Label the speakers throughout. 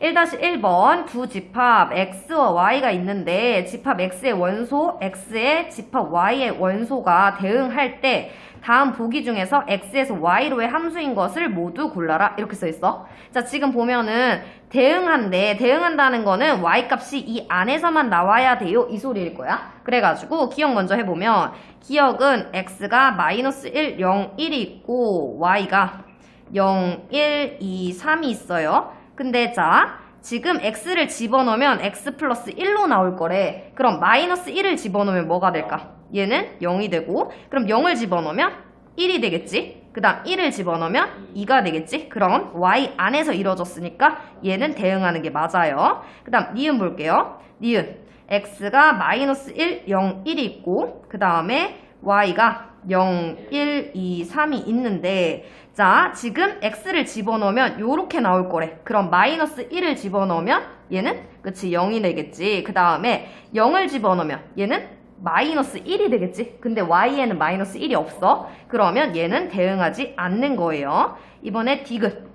Speaker 1: 1-1번 두 집합 x와 y가 있는데 집합 x의 원소 x의 집합 y의 원소가 대응할 때 다음 보기 중에서 x에서 y로의 함수인 것을 모두 골라라 이렇게 써 있어. 자 지금 보면은 대응한데 대응한다는 거는 y 값이 이 안에서만 나와야 돼요 이 소리일 거야. 그래가지고 기억 먼저 해보면 기억은 x가 마이너스 1, 0, 1이 있고 y가 0, 1, 2, 3이 있어요. 근데 자 지금 x를 집어넣으면 x 플러스 1로 나올 거래. 그럼 마이너스 1을 집어넣으면 뭐가 될까? 얘는 0이 되고 그럼 0을 집어넣으면 1이 되겠지? 그 다음 1을 집어넣으면 2가 되겠지? 그럼 y 안에서 이루어졌으니까 얘는 대응하는 게 맞아요. 그 다음 니은 볼게요. 니은 x가 마이너스 1, 0, 1이 있고 그 다음에 y가 0, 1, 2, 3이 있는데 자 지금 x를 집어넣으면 요렇게 나올 거래. 그럼 마이너스 1을 집어넣으면 얘는 그치 0이 되겠지. 그 다음에 0을 집어넣으면 얘는 마이너스 1이 되겠지. 근데 y에는 마이너스 1이 없어. 그러면 얘는 대응하지 않는 거예요. 이번에 디귿.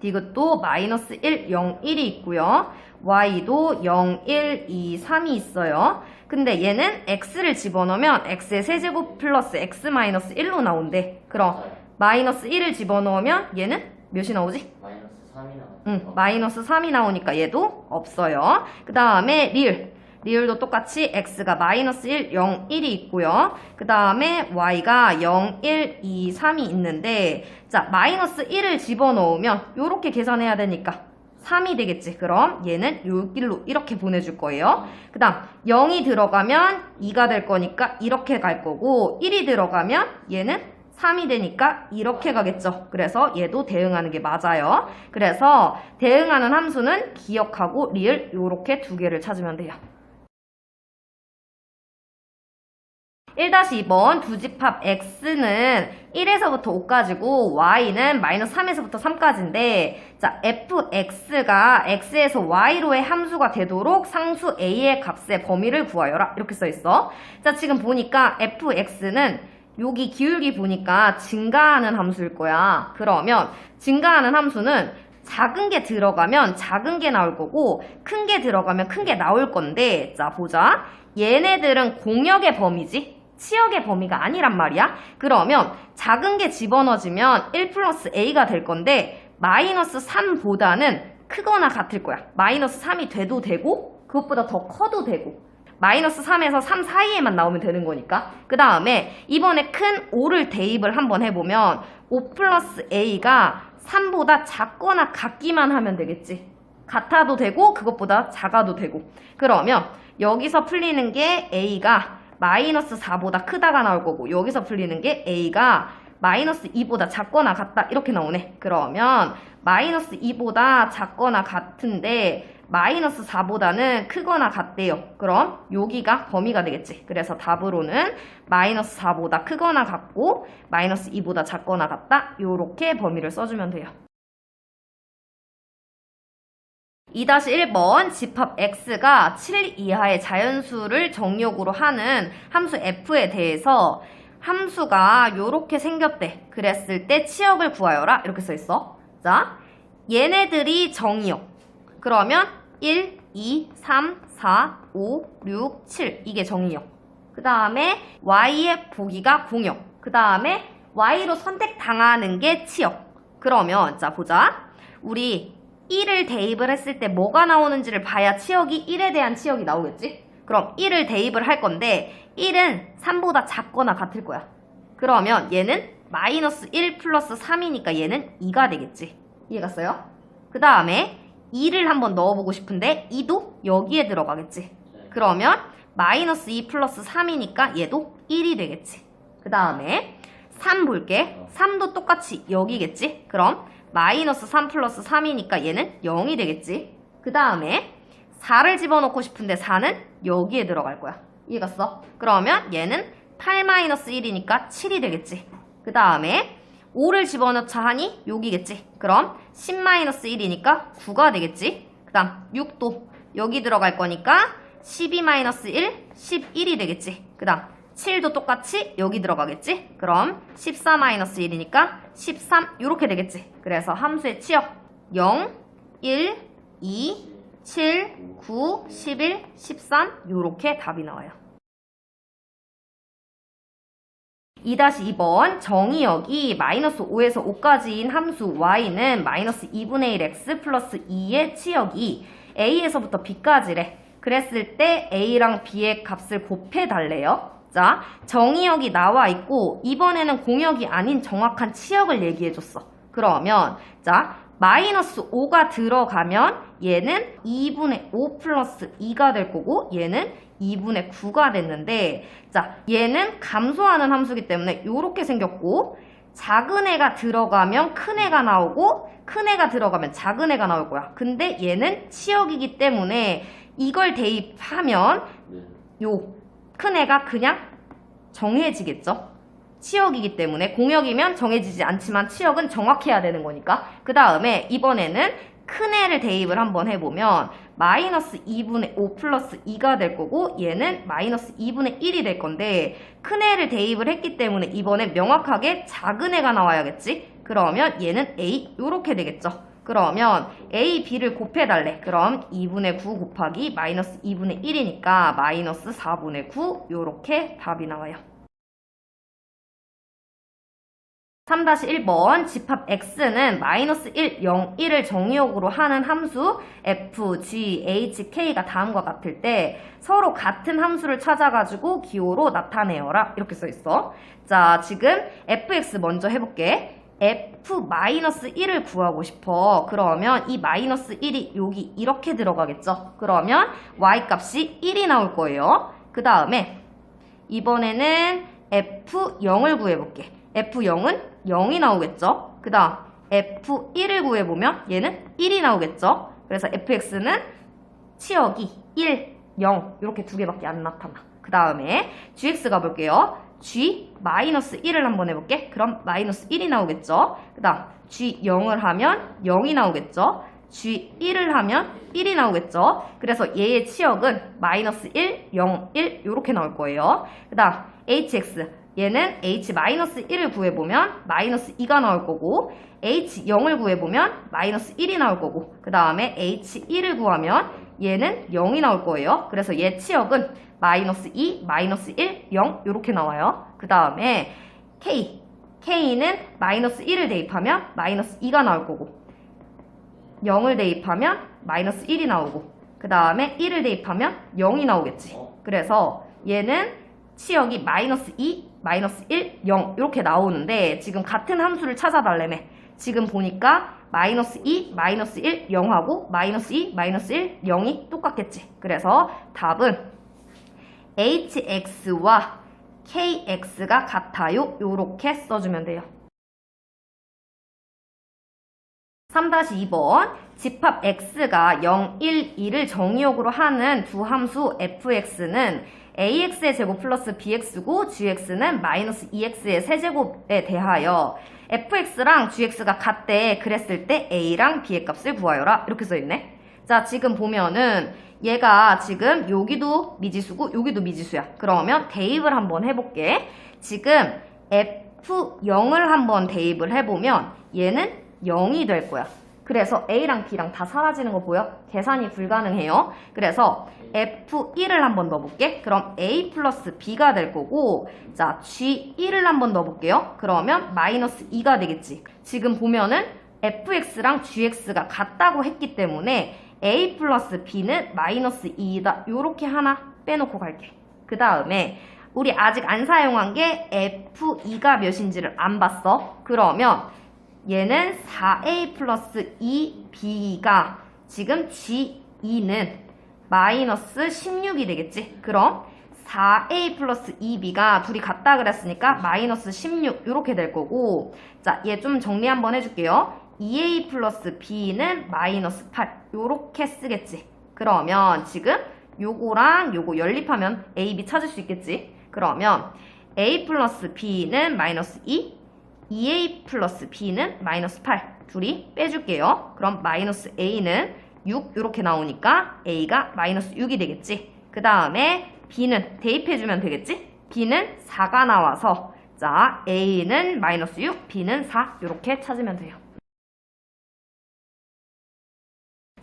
Speaker 1: 디귿도 마이너스 1, 0, 1이 있고요. y도 0, 1, 2, 3이 있어요. 근데 얘는 x를 집어넣으면 x의 세제곱 플러스 x 마이너스 1로 나온대. 그럼 마이너스 1을 집어넣으면 얘는 몇이 나오지?
Speaker 2: 마이너스 3이 나와요.
Speaker 1: 응, 마이너스 3이 나오니까 얘도 없어요. 그 다음에 리을. 리을도 똑같이 x가 마이너스 1, 0, 1이 있고요. 그 다음에 y가 0, 1, 2, 3이 있는데 자 마이너스 1을 집어넣으면 요렇게 계산해야 되니까 3이 되겠지. 그럼 얘는 요 길로 이렇게 보내줄 거예요. 그 다음 0이 들어가면 2가 될 거니까 이렇게 갈 거고 1이 들어가면 얘는 3이 되니까 이렇게 가겠죠. 그래서 얘도 대응하는 게 맞아요. 그래서 대응하는 함수는 기억하고 리을 요렇게 두 개를 찾으면 돼요. 1-2번 두 집합 x는 1에서부터 5까지고 y는 마이너스 3에서부터 3까지인데 자 fx가 x에서 y로의 함수가 되도록 상수 a의 값의 범위를 구하여라 이렇게 써 있어. 자 지금 보니까 fx는 여기 기울기 보니까 증가하는 함수일 거야. 그러면 증가하는 함수는 작은 게 들어가면 작은 게 나올 거고 큰 게 들어가면 큰 게 나올 건데 자 보자. 얘네들은 공역의 범위지. 치역의 범위가 아니란 말이야. 그러면 작은 게 집어넣어지면 1 플러스 a가 될 건데 마이너스 3보다는 크거나 같을 거야. 마이너스 3이 돼도 되고 그것보다 더 커도 되고 마이너스 3에서 3 사이에만 나오면 되는 거니까. 그 다음에 이번에 큰 5를 대입을 한번 해보면 5 플러스 a가 3보다 작거나 같기만 하면 되겠지. 같아도 되고 그것보다 작아도 되고. 그러면 여기서 풀리는 게 a가 마이너스 4보다 크다가 나올 거고 여기서 풀리는 게 a가 마이너스 2보다 작거나 같다 이렇게 나오네. 그러면 마이너스 2보다 작거나 같은데 마이너스 4보다는 크거나 같대요. 그럼 여기가 범위가 되겠지. 그래서 답으로는 마이너스 4보다 크거나 같고 마이너스 2보다 작거나 같다. 요렇게 범위를 써주면 돼요. 2-1번 집합 x가 7 이하의 자연수를 정욕으로 하는 함수 f에 대해서 함수가 요렇게 생겼대. 그랬을 때 치역을 구하여라. 이렇게 써 있어. 자, 얘네들이 정이역. 그러면 1, 2, 3, 4, 5, 6, 7 이게 정이역. 그 다음에 y의 보기가 공역. 그 다음에 y로 선택당하는 게 치역. 그러면 자 보자. 우리 1을 대입을 했을 때 뭐가 나오는지를 봐야 치역이 1에 대한 치역이 나오겠지? 그럼 1을 대입을 할 건데 1은 3보다 작거나 같을 거야. 그러면 얘는 마이너스 1 플러스 3이니까 얘는 2가 되겠지. 이해갔어요? 그 다음에 2를 한번 넣어보고 싶은데 2도 여기에 들어가겠지. 그러면 마이너스 2 플러스 3이니까 얘도 1이 되겠지. 그 다음에 3 볼게. 3도 똑같이 여기겠지. 그럼 마이너스 3 플러스 3이니까 얘는 0이 되겠지. 그 다음에 4를 집어넣고 싶은데 4는 여기에 들어갈 거야. 이해갔어? 그러면 얘는 8 마이너스 1이니까 7이 되겠지. 그 다음에 5를 집어넣자 하니 여기겠지. 그럼 10 마이너스 1이니까 9가 되겠지. 그 다음 6도 여기 들어갈 거니까 12 마이너스 1, 11이 되겠지. 그 다음 7도 똑같이 여기 들어가겠지? 그럼 14 마이너스 1이니까 13 이렇게 되겠지. 그래서 함수의 치역 0, 1, 2, 7, 9, 11, 13 요렇게 답이 나와요. 2-2번 정의역이 마이너스 5에서 5까지인 함수 y는 마이너스 2분의 1x 플러스 2의 치역이 a에서부터 b까지래. 그랬을 때 a랑 b의 값을 곱해달래요. 자, 정의역이 나와 있고 이번에는 공역이 아닌 정확한 치역을 얘기해줬어. 그러면 자, 마이너스 5가 들어가면 얘는 2분의 5 플러스 2가 될 거고 얘는 2분의 9가 됐는데 자 얘는 감소하는 함수기 때문에 이렇게 생겼고 작은 애가 들어가면 큰 애가 나오고 큰 애가 들어가면 작은 애가 나올 거야. 근데 얘는 치역이기 때문에 이걸 대입하면 요 큰 애가 그냥 정해지겠죠? 치역이기 때문에 공역이면 정해지지 않지만 치역은 정확해야 되는 거니까. 그 다음에 이번에는 큰 애를 대입을 한번 해보면 마이너스 2분의 5 플러스 2가 될 거고 얘는 마이너스 2분의 1이 될 건데 큰 애를 대입을 했기 때문에 이번에 명확하게 작은 애가 나와야겠지? 그러면 얘는 A 요렇게 되겠죠 그러면 A, B를 곱해달래. 그럼 2분의 9 곱하기 마이너스 2분의 1이니까 마이너스 4분의 9 요렇게 답이 나와요. 3-1번 집합 x는 마이너스 1, 0, 1을 정의역으로 하는 함수 f, g, h, k가 다음과 같을 때 서로 같은 함수를 찾아가지고 기호로 나타내어라. 이렇게 써있어. 자 지금 fx 먼저 해볼게 f-1을 구하고 싶어 그러면 이 마이너스 1이 여기 이렇게 들어가겠죠 그러면 y값이 1이 나올 거예요 그 다음에 이번에는 f0을 구해볼게 f0은 0이 나오겠죠. 그 다음 f1을 구해보면 얘는 1이 나오겠죠. 그래서 fx는 치역이 1, 0 이렇게 두 개밖에 안 나타나. 그 다음에 gx 가볼게요. G 마이너스 1을 한번 해볼게. 그럼 마이너스 1이 나오겠죠. 그 다음 g0을 하면 0이 나오겠죠. g1을 하면 1이 나오겠죠. 그래서 얘의 치역은 마이너스 1, 0, 1 이렇게 나올 거예요. 그 다음 hx 얘는 h-1을 구해보면 마이너스 2가 나올 거고 h0을 구해보면 마이너스 1이 나올 거고 그 다음에 h1을 구하면 얘는 0이 나올 거예요. 그래서 얘 치역은 마이너스 2, 마이너스 1, 0 이렇게 나와요. 그 다음에 k, k는 마이너스 1을 대입하면 마이너스 2가 나올 거고 0을 대입하면 마이너스 1이 나오고 그 다음에 1을 대입하면 0이 나오겠지. 그래서 얘는 치역이 마이너스 2, 마이너스 1, 0 이렇게 나오는데 지금 같은 함수를 찾아달래매. 지금 보니까 마이너스 2, 마이너스 1, 0하고 마이너스 2, 마이너스 1, 0이 똑같겠지. 그래서 답은 hx와 kx가 같아요. 요렇게 써주면 돼요. 3-2번. 집합 x가 0, 1, 2를 정의역으로 하는 두 함수 fx는 ax의 제곱 플러스 bx고 gx는 마이너스 2x의 세제곱에 대하여 fx랑 gx가 같대. 그랬을 때 a랑 b의 값을 구하여라. 이렇게 써있네. 자 지금 보면은 얘가 지금 여기도 미지수고 여기도 미지수야. 그러면 대입을 한번 해볼게. 지금 f0을 한번 대입을 해보면 얘는 0이 될 거야 그래서 A랑 B랑 다 사라지는 거 보여? 계산이 불가능해요. 그래서 F1을 한번 넣어볼게. 그럼 A 플러스 B가 될 거고 자 G1을 한번 넣어볼게요. 그러면 마이너스 2가 되겠지. 지금 보면은 fx랑 gx가 같다고 했기 때문에 a 플러스 b는 마이너스 2이다. 요렇게 하나 빼놓고 갈게. 그 다음에 우리 아직 안 사용한 게 f2가 몇인지를 안 봤어. 그러면 얘는 4a 플러스 2b가 지금 g2는 마이너스 16이 되겠지? 그럼 4a 플러스 2b가 둘이 같다 그랬으니까 마이너스 16 이렇게 될 거고. 자 얘 좀 정리 한번 해줄게요. 2a 플러스 b는 마이너스 8 이렇게 쓰겠지? 그러면 지금 요거랑 요거 연립하면 a, b 찾을 수 있겠지? 그러면 a 플러스 b는 마이너스 2 2a 플러스 b는 마이너스 8 둘이 빼줄게요. 그럼 마이너스 a는 6 이렇게 나오니까 a가 마이너스 6이 되겠지. 그 다음에 b는 대입해주면 되겠지. b는 4가 나와서 자 a는 마이너스 6, b는 4 이렇게 찾으면 돼요.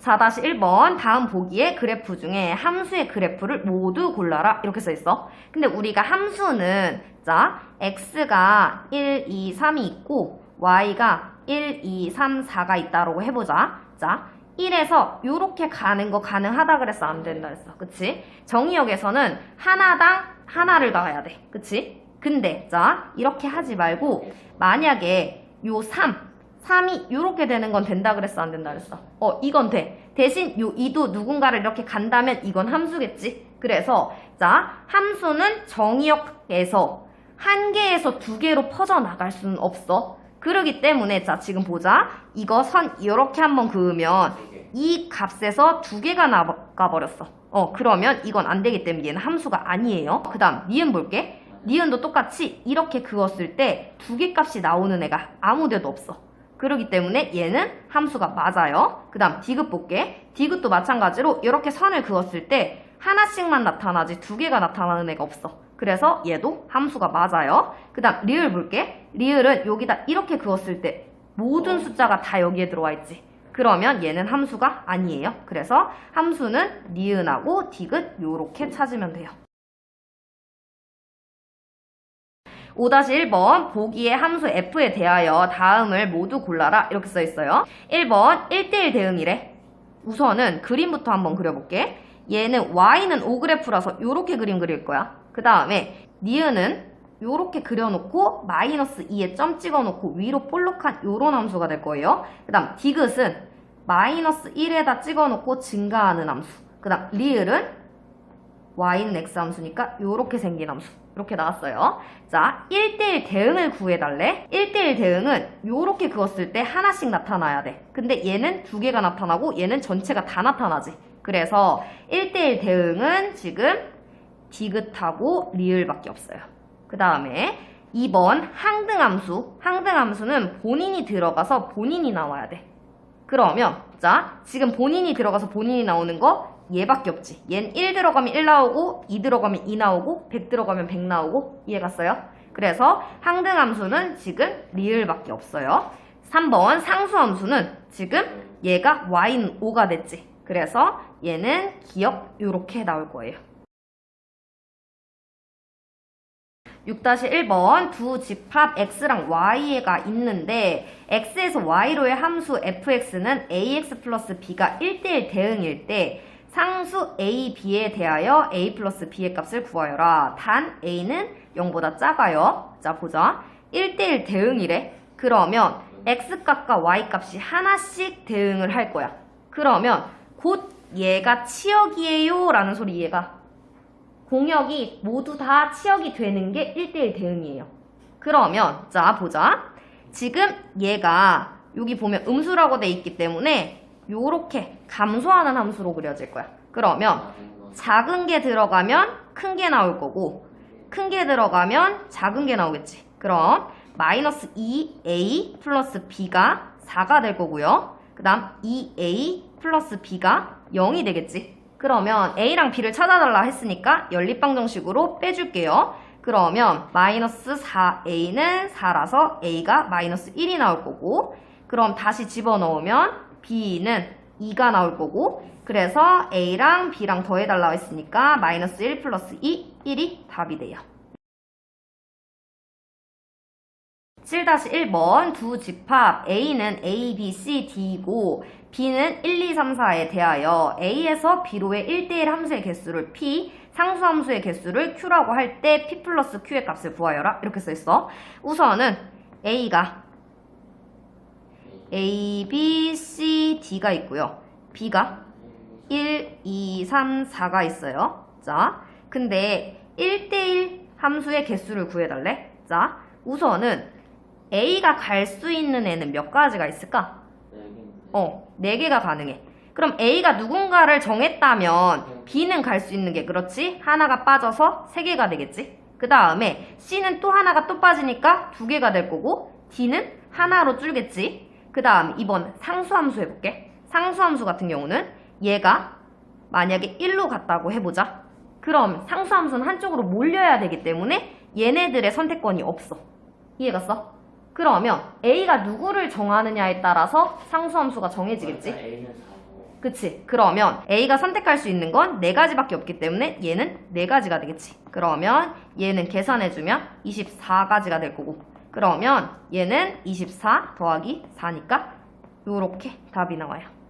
Speaker 1: 4-1번 다음 보기에 그래프 중에 함수의 그래프를 모두 골라라 이렇게 써 있어. 근데 우리가 함수는 자 x가 1, 2, 3이 있고 y가 1, 2, 3, 4가 있다라고 해보자. 자 1에서 요렇게 가는 거 가능하다 그랬어 안 된다 그랬어. 그치? 정의역에서는 하나당 하나를 더 해야 돼. 그치? 근데 자 이렇게 하지 말고 만약에 요 3, 3이 요렇게 되는 건 된다 그랬어 안 된다 그랬어? 어 이건 돼. 대신 요 2도 누군가를 이렇게 간다면 이건 함수겠지? 그래서 자 함수는 정의역에서 한 개에서 두 개로 퍼져나갈 수는 없어. 그러기 때문에 자 지금 보자. 이거 선 이렇게 한번 그으면 이 값에서 두 개가 나가버렸어. 어 그러면 이건 안 되기 때문에 얘는 함수가 아니에요. 그 다음 니은 볼게. 니은도 똑같이 이렇게 그었을 때 두 개 값이 나오는 애가 아무 데도 없어 그러기 때문에 얘는 함수가 맞아요. 그 다음 디귿 볼게. 디귿도 마찬가지로 이렇게 선을 그었을 때 하나씩만 나타나지 두 개가 나타나는 애가 없어. 그래서 얘도 함수가 맞아요. 그 다음 리을 볼게. 리을은 여기다 이렇게 그었을 때 모든 숫자가 다 여기에 들어와 있지. 그러면 얘는 함수가 아니에요. 그래서 함수는 니은하고 디귿 요렇게 찾으면 돼요. 5-1번 보기의 함수 f에 대하여 다음을 모두 골라라 이렇게 써 있어요. 1번 1대1 대응이래. 우선은 그림부터 한번 그려볼게. 얘는 y는 5그래프라서 이렇게 그림 그릴 거야. 그 다음에 니은은 이렇게 그려놓고 마이너스 2에 점 찍어놓고 위로 볼록한 요런 함수가 될 거예요. 그 다음 디귿은 마이너스 1에다 찍어놓고 증가하는 함수. 그 다음 리을은 y는 x 함수니까 요렇게 생긴 함수. 이렇게 나왔어요. 자, 1대1 대응을 구해달래. 1대1 대응은 요렇게 그었을 때 하나씩 나타나야 돼. 근데 얘는 두 개가 나타나고 얘는 전체가 다 나타나지. 그래서 1대1 대응은 지금 디귿하고 리을밖에 없어요. 그 다음에 2번 항등함수. 항등함수는 본인이 들어가서 본인이 나와야 돼. 그러면 자 지금 본인이 들어가서 본인이 나오는 거 얘밖에 없지. 얜 1 들어가면 1 나오고 2 들어가면 2 나오고 100 들어가면 100 나오고 이해 갔어요? 그래서 항등함수는 지금 리을밖에 없어요. 3번 상수함수는 지금 얘가 y는 5가 됐지. 그래서 얘는 기억 요렇게 나올 거예요. 6-1번 두 집합 x랑 y가 있는데 x에서 y로의 함수 fx는 ax 플러스 b가 1대1 대응일 때 상수 a, b에 대하여 a 플러스 b의 값을 구하여라. 단 a는 0보다 작아요. 자 보자. 1대1 대응이래. 그러면 x값과 y값이 하나씩 대응을 할 거야. 그러면 곧 얘가 치역이에요 라는 소리 얘가 공역이 모두 다 치역이 되는 게 1대1 대응이에요. 그러면 자 보자. 지금 얘가 여기 보면 음수라고 돼 있기 때문에 요렇게 감소하는 함수로 그려질 거야. 그러면 작은 게 들어가면 큰 게 나올 거고 큰 게 들어가면 작은 게 나오겠지. 그럼 마이너스 2a 플러스 b가 4가 될 거고요. 그 다음 2a 플러스 b가 0이 되겠지. 그러면 a랑 b를 찾아달라 했으니까 연립방 정식으로 빼줄게요. 그러면 마이너스 4a는 4라서 a가 마이너스 1이 나올 거고 그럼 다시 집어넣으면 b는 2가 나올 거고 그래서 a랑 b랑 더해달라고 했으니까 마이너스 1 플러스 2, 1이 답이 돼요. 7-1번 두 집합 A는 A, B, C, D이고 B는 1, 2, 3, 4에 대하여 A에서 B로의 1대1 함수의 개수를 P, 상수 함수의 개수를 Q라고 할 때 P 플러스 Q의 값을 구하여라 이렇게 써있어 우선은 A가 A, B, C, D가 있고요 B가 1, 2, 3, 4가 있어요 자 근데 1대1 함수의 개수를 구해달래 자 우선은 A가 갈 수 있는 애는 몇 가지가 있을까? 어, 4개가 가능해. 그럼 A가 누군가를 정했다면 B는 갈 수 있는 게 그렇지? 하나가 빠져서 3개가 되겠지? 그 다음에 C는 또 하나가 또 빠지니까 2개가 될 거고 D는 하나로 줄겠지? 그 다음 2번 상수함수 해볼게. 상수함수 같은 경우는 얘가 만약에 1로 갔다고 해보자. 그럼 상수함수는 한쪽으로 몰려야 되기 때문에 얘네들의 선택권이 없어. 이해갔어? 그러면 A가 누구를 정하느냐에 따라서 상수함수가 정해지겠지? 그치. 그러면 A가 선택할 수 있는 건 4가지밖에 없기 때문에 얘는 4가지가 되겠지. 그러면 얘는 계산해주면 24가지가 될 거고 그러면 얘는 24 더하기 4니까 이렇게 답이 나와요.